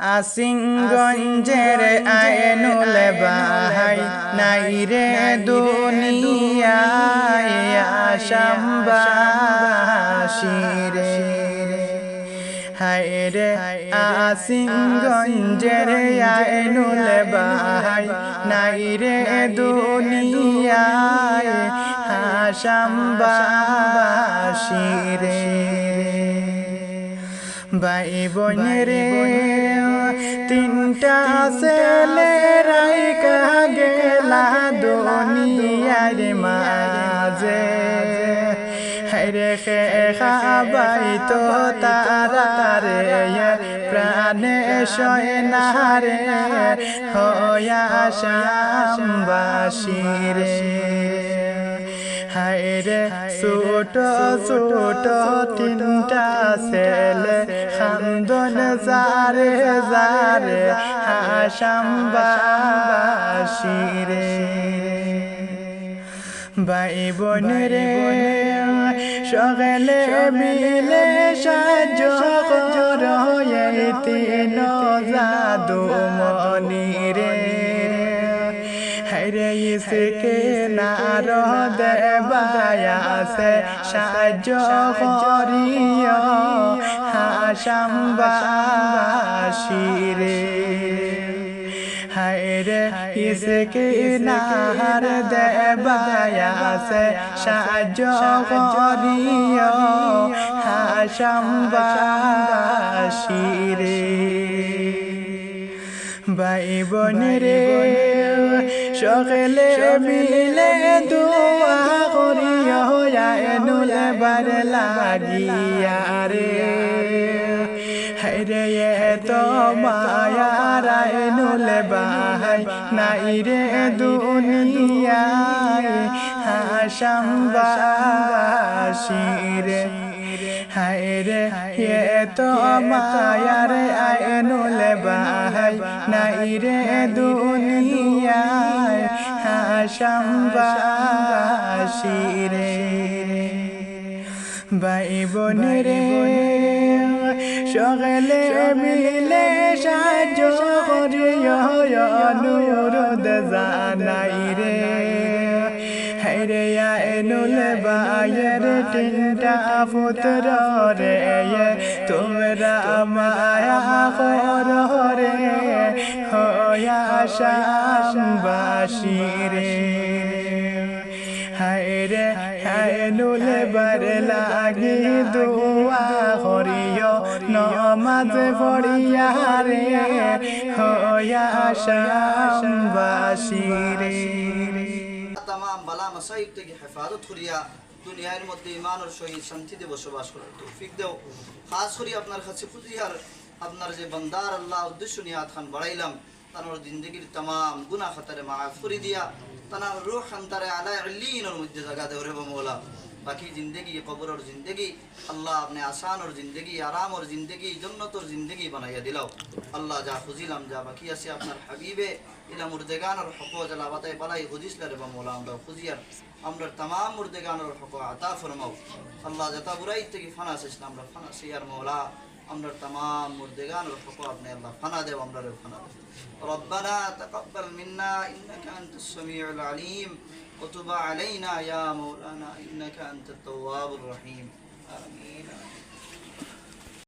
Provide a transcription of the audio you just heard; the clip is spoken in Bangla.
আসিংগঞ্জের আয়নুল বাহাই নাই রে দুনিয়ায় আসামবাসী রে হায় রে আসিংগঞ্জের আয়নুল বাহাই নাই রে দুনিয়ায় আসামবাসী রে ভাই বোন রে তিনটা ছেলে রাইকা গেলা দুনিয়ার মাঝে। হরে খে খাবাই তো তারা রে প্রাণে শয় না রে। হয়া রে ছোট ছোট তিনটা ছেলে, খান্দন যারে যারে হাসামবাসী রে ভাই বোন রে সকলে মিলে সাহায্য করো তিন জাদু মনি রে হরে ইসকে নার দেবায়াসে সাহায্য করিও হাসামবাসী রে হায়রে ইসকে নার দেবায়াসে সাহায্য করিও হাসামবাসী রে ভাই বোন রে সকলে মিলে দোয়া করিও এনুল বার লাগিয়া রে। হাইরে তো মায়ার এনুল বাহাই নাই রে দুনিয়ায়। হাসামবাসী রে। হায়রে এ তো মায়ার আয়নুল বাহাই নাই রে দুনিয়ায় হাসামবাসী রে ভাই বোন রে সকলে মিলে সাহায্য করিও, অনুরোধ জানাই রে হাইরে এনুল বায়ের তিনটা পুত্র রে তোমরা মায়া কর রে হয়া শ্যামবাসী রে হায়রে হায়নুল বার লাগি দোয়া করিও নমাজ পড়িয়া রে হয়া শ্যামবাসী রে বালা মাসাইব থেকে হেফাজত করিয়া দুনিয়ার মধ্যে ইমান ইমানের সহিত শান্তিতে বসবাস করার তৌফিক দেও। খাস করি আপনার কাছে খুঁজিয়ার আপনার যে বন্দার আল্লাহ উদ্দেশ্য নিয়ে খান বাড়াইলাম। তানোর জিন্দগির তাম গুনা খাতারে মাফ করে দিয়া, তানার রুহ খান্তারে আলা আল্লিনের মধ্যে জায়গা দেও রে মৌলা। বাকি জিন্দগি, কবরের জিন্দগি, আল্লাহ আপনি আসানোর জিন্দগি, আরামর জিন্দগি, জন্নতর জিন্দগি বানাইয়া দিলাও। আল্লাহ যা খুঁজিলাম, যা বাকি আছে আপনার হাবিবে, ইলা মুর্দেগানোর হক জালা বাতায় বালাই হুদিসলার এবং মোলা আমরা খুঁজিয়ার আমরা তামাম মুর্দেগানোর হক আতা ফরমাও। আল্লাহ যতা বুড়াই থেকে ফানা শেষ আমরা ফানা সিয়ার মৌলা। আমরা তামাম মুর্দেগানোর হক আপনি আল্লাহ ফানা দেব আমরা ফানা দেব ربنا تقبل منا إنك أنت السميع العليم وتب علينا يا مولانا إنك أنت التواب الرحيم آمين